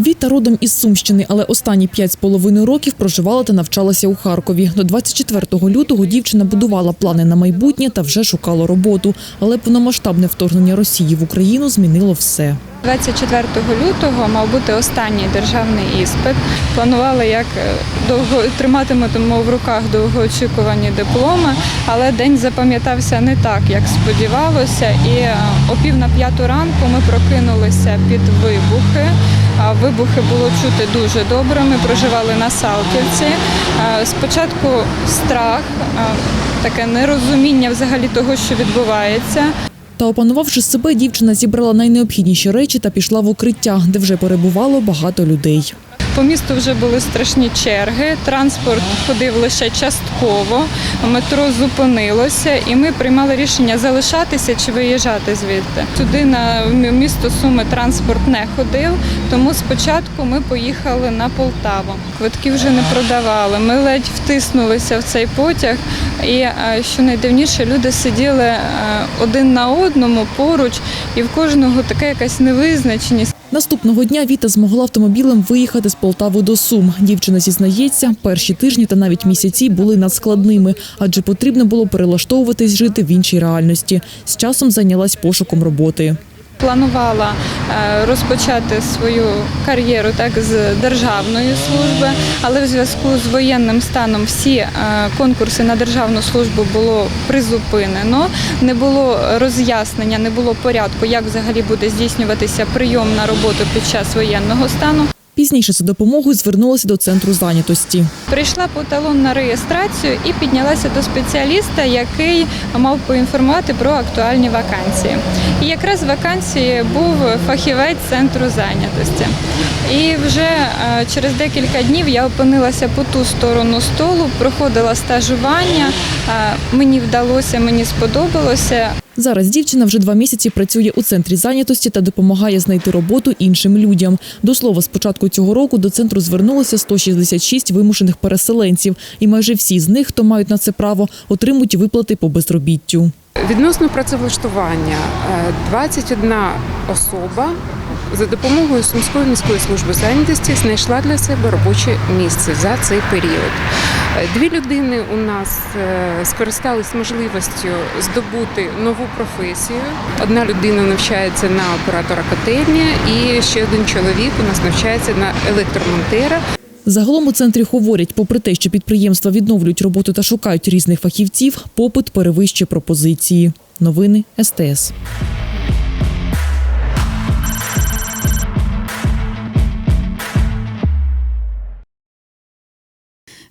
Віта родом із Сумщини, але останні п'ять з половиною років проживала та навчалася у Харкові. До 24 лютого дівчина будувала плани на майбутнє та вже шукала роботу. Але повномасштабне вторгнення Росії в Україну змінило все. 24 лютого мав бути останній державний іспит. Планували, як е, довго триматимемо в руках довгоочікувані дипломи, але день запам'ятався не так, як сподівалося. І е, о пів на п'яту ранку ми прокинулися під вибухи. Вибухи було чути дуже добре. Ми проживали на Салтівці. Е, Спочатку страх, е, таке нерозуміння взагалі того, що відбувається. Та опанувавши себе, дівчина зібрала найнеобхідніші речі та пішла в укриття, де вже перебувало багато людей. По місту вже були страшні черги, транспорт ходив лише частково, метро зупинилося, і ми приймали рішення залишатися чи виїжджати звідти. Сюди на місто Суми транспорт не ходив, тому спочатку ми поїхали на Полтаву. Квитки вже не продавали. Ми ледь втиснулися в цей потяг, і е, що найдивніше, люди сиділи е, один на одному поруч, і в кожного така якась невизначеність. Наступного дня Віта змогла автомобілем виїхати з Полтави до Сум. Дівчина зізнається, перші тижні та навіть місяці були надскладними, адже потрібно було перелаштовуватись жити в іншій реальності. З часом зайнялась пошуком роботи. Планувала е, розпочати свою кар'єру так з державної служби, але в зв'язку з воєнним станом всі е, конкурси на державну службу було призупинено. Не було роз'яснення, не було порядку, як взагалі буде здійснюватися прийом на роботу під час воєнного стану. Пізніше за допомогою звернулася до центру зайнятості. Прийшла по талон на реєстрацію і піднялася до спеціаліста, який мав поінформувати про актуальні вакансії. І якраз вакансії був фахівець центру зайнятості. І вже е, через декілька днів я опинилася по ту сторону столу, проходила стажування. Е, Мені вдалося, мені сподобалося. Зараз дівчина вже два місяці працює у центрі зайнятості та допомагає знайти роботу іншим людям. До слова, з початку цього року до центру звернулося 166 вимушених переселенців, і майже всі з них, хто мають на це право, отримують виплати по безробіттю. Відносно працевлаштування е, 21 особа за допомогою Сумської міської служби зайнятості знайшла для себе робоче місце за цей період. Е, Дві людини у нас е, скористались можливістю здобути нову професію. Одна людина навчається на оператора котельні, і ще один чоловік у нас навчається на електромонтера. Загалом у центрі говорять, попри те, що підприємства відновлюють роботу та шукають різних фахівців, попит перевищує пропозиції. Новини СТС.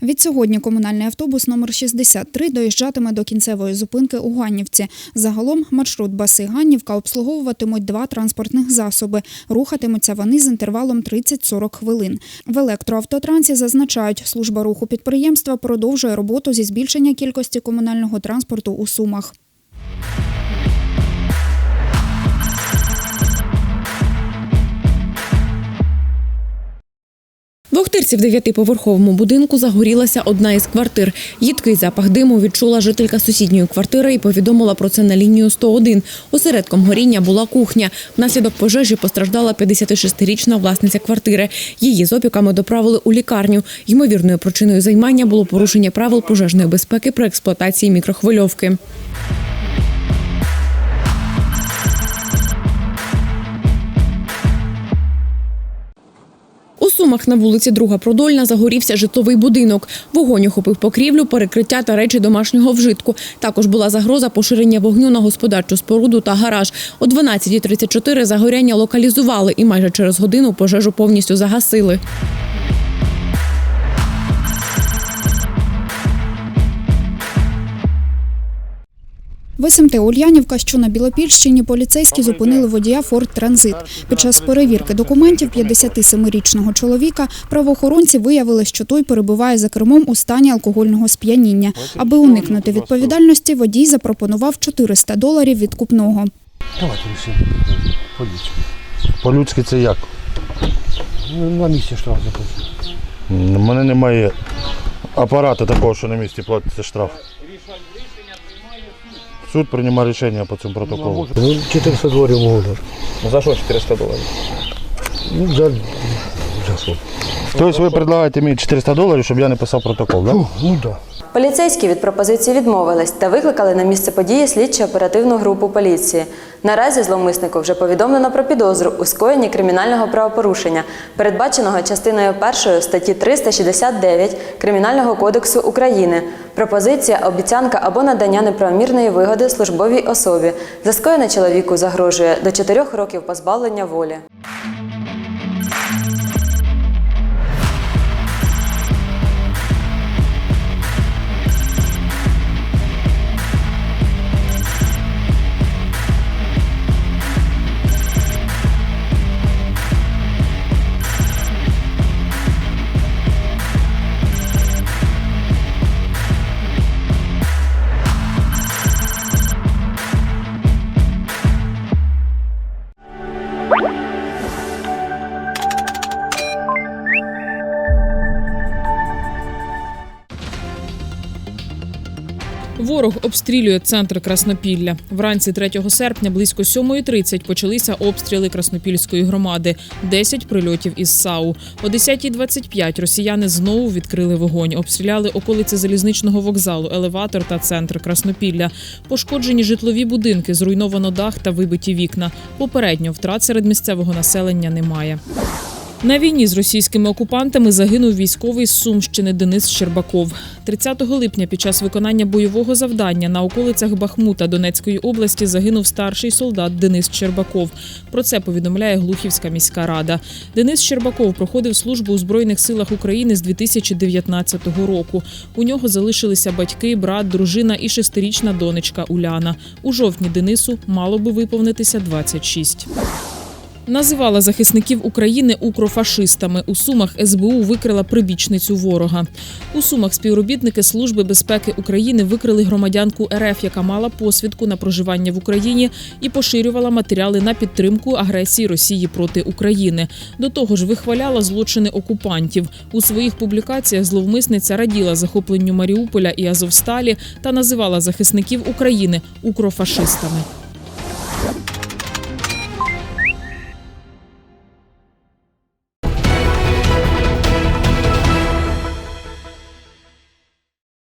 Від сьогодні комунальний автобус номер 63 доїжджатиме до кінцевої зупинки у Ганнівці. Загалом маршрут Баси-Ганнівка обслуговуватимуть два транспортних засоби. Рухатимуться вони з інтервалом 30-40 хвилин. В електроавтотрансі зазначають, служба руху підприємства продовжує роботу зі збільшення кількості комунального транспорту у Сумах. В Охтирці в дев'ятиповерховому будинку загорілася одна із квартир. Їдкий запах диму відчула жителька сусідньої квартири і повідомила про це на лінію 101. Осередком горіння була кухня. Внаслідок пожежі постраждала 56-річна власниця квартири. Її з опіками доправили у лікарню. Ймовірною причиною займання було порушення правил пожежної безпеки при експлуатації мікрохвильовки. Сумах на вулиці Друга Продольна загорівся житловий будинок. Вогонь охопив покрівлю, перекриття та речі домашнього вжитку. Також була загроза поширення вогню на господарчу споруду та гараж. О 12.34 загоряння локалізували і майже через годину пожежу повністю загасили. В СМТ Ульянівка, що на Білопільщині, поліцейські зупинили водія Форд Транзит. Під час перевірки документів 57-річного чоловіка правоохоронці виявили, що той перебуває за кермом у стані алкогольного сп'яніння. Аби уникнути відповідальності, водій запропонував 400 доларів відкупного. Давайте. Ходіть. По-людськи це як? Ну, На місці штраф заплатити. У мене немає апарату такого, що на місці платиться штраф. Суд приймає рішення по цьому протоколу. Ну, 400 доларів можна. За що 400 доларів? Ну, за, за що? Тобто ви пропонуєте мені 400 доларів, щоб я не писав протокол, так? Ну. Да. Поліцейські від пропозиції відмовились та викликали на місце події слідчо-оперативну групу поліції. Наразі зловмиснику вже повідомлено про підозру у скоєнні кримінального правопорушення, передбаченого частиною 1 статті 369 Кримінального кодексу України. Пропозиція, обіцянка або надання неправомірної вигоди службовій особі. За скоєне чоловіку загрожує до 4 років позбавлення волі. Ворог обстрілює центр Краснопілля. Вранці 3 серпня близько 7.30 почалися обстріли Краснопільської громади. 10 прильотів із САУ. О 10.25 росіяни знову відкрили вогонь. Обстріляли околиці залізничного вокзалу, елеватор та центр Краснопілля. Пошкоджені житлові будинки, зруйновано дах та вибиті вікна. Попередньо втрат серед місцевого населення немає. На війні з російськими окупантами загинув військовий з Сумщини Денис Щербаков. 30 липня під час виконання бойового завдання на околицях Бахмута Донецької області загинув старший солдат Денис Щербаков. Про це повідомляє Глухівська міська рада. Денис Щербаков проходив службу у Збройних силах України з 2019 року. У нього залишилися батьки, брат, дружина і шестирічна донечка Уляна. У жовтні Денису мало би виповнитися 26. Називала захисників України укрофашистами. У Сумах СБУ викрила прибічницю ворога. У Сумах співробітники Служби безпеки України викрили громадянку РФ, яка мала посвідку на проживання в Україні і поширювала матеріали на підтримку агресії Росії проти України. До того ж, вихваляла злочини окупантів. У своїх публікаціях зловмисниця раділа захопленню Маріуполя і Азовсталі та називала захисників України укрофашистами.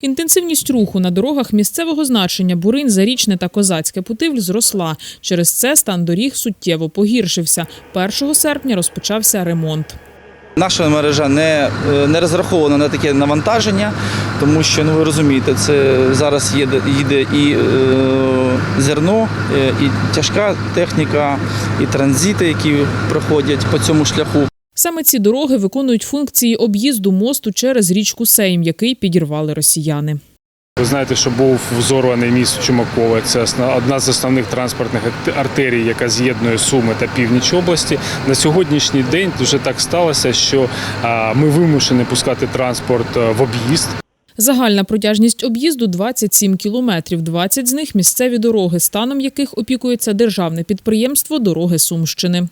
Інтенсивність руху на дорогах місцевого значення Бурин, Зарічне та Козацьке Путивль зросла. Через це стан доріг суттєво погіршився. 1 серпня розпочався ремонт. Наша мережа не, е, не розрахована на таке навантаження, тому що ну ви розумієте, це зараз їде, їде і е, зерно, е, і тяжка техніка, і транзити, які проходять по цьому шляху. Саме ці дороги виконують функції об'їзду мосту через річку Сейм, який підірвали росіяни. Ви знаєте, що був взорваний міст Чумакове. Це одна з основних транспортних арт- артерій, яка з'єднує Суми та північ області. На сьогоднішній день вже так сталося, що ми вимушені пускати транспорт в об'їзд. Загальна протяжність об'їзду 27 кілометрів. 20 з них місцеві дороги, станом яких опікується державне підприємство Дороги Сумщини.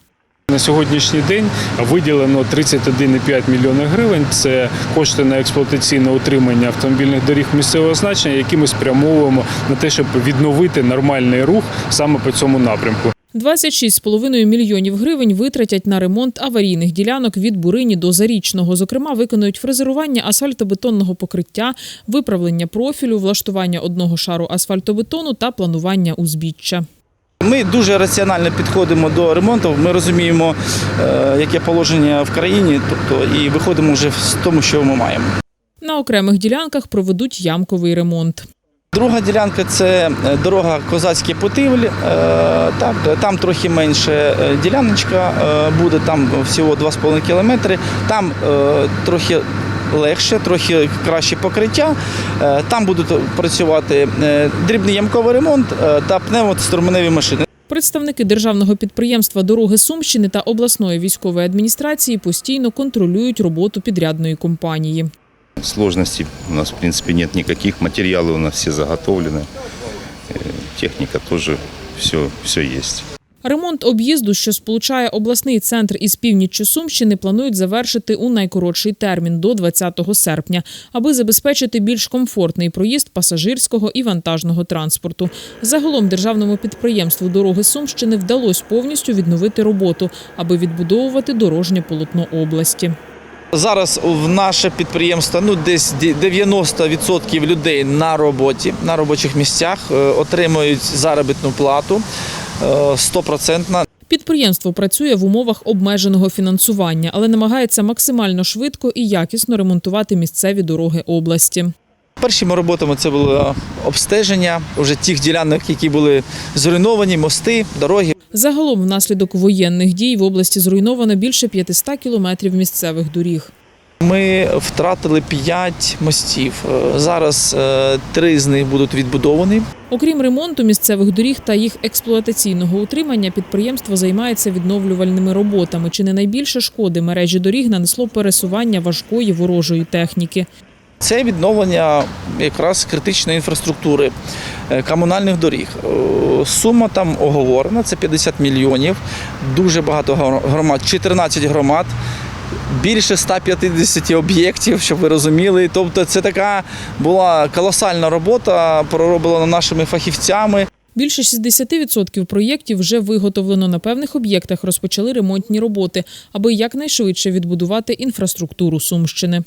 На сьогоднішній день виділено 31,5 мільйони гривень. Це кошти на експлуатаційне утримання автомобільних доріг місцевого значення, які ми спрямовуємо на те, щоб відновити нормальний рух саме по цьому напрямку. 26,5 мільйонів гривень витратять на ремонт аварійних ділянок від Бурині до Зарічного. Зокрема, виконують фрезерування асфальтобетонного покриття, виправлення профілю, влаштування одного шару асфальтобетону та планування узбіччя. Ми дуже раціонально підходимо до ремонту. Ми розуміємо, е, яке положення в країні, тобто і виходимо вже з тому, що ми маємо. На окремих ділянках проведуть ямковий ремонт. Друга ділянка це е, дорога Козацький Путивль. Е, Так, там трохи менше діляночка буде, там всього 2,5 кілометри. Там трохи легше, трохи краще покриття. Е, Там будуть працювати е, дрібний ямковий ремонт е, та пневмоструменеві машини. Представники державного підприємства Дороги Сумщини та обласної військової адміністрації постійно контролюють роботу підрядної компанії. Сложностей у нас, в принципе, нет никаких. Материалы у нас все заготовлены. Э, Техника тоже все, все есть. Ремонт об'їзду, що сполучає обласний центр із північчю Сумщини, планують завершити у найкоротший термін до 20 серпня, аби забезпечити більш комфортний проїзд пасажирського і вантажного транспорту. Загалом державному підприємству дороги Сумщини вдалося повністю відновити роботу, аби відбудовувати дорожнє полотно області. Зараз в наше підприємство ну десь 90% людей на роботі, на робочих місцях е, отримують заробітну плату стопроцентна. Підприємство працює в умовах обмеженого фінансування, але намагається максимально швидко і якісно ремонтувати місцеві дороги області. Першими роботами це було обстеження вже тих ділянок, які були зруйновані, мости, дороги. Загалом, внаслідок воєнних дій в області зруйновано більше 500 кілометрів місцевих доріг. Ми втратили 5 мостів. Е, Зараз е, три з них будуть відбудовані. Окрім ремонту місцевих доріг та їх експлуатаційного утримання, підприємство займається відновлювальними роботами. Чи не найбільше шкоди мережі доріг нанесло пересування важкої ворожої техніки. Це відновлення якраз критичної інфраструктури е, комунальних доріг. Сума там оговорена, це 50 мільйонів. Дуже багато гро- громад, 14 громад, більше 150 об'єктів, щоб ви розуміли. Тобто, це така була колосальна робота, пророблена нашими фахівцями. Більше 60% проєктів вже виготовлено на певних об'єктах. Розпочали ремонтні роботи, аби якнайшвидше відбудувати інфраструктуру Сумщини.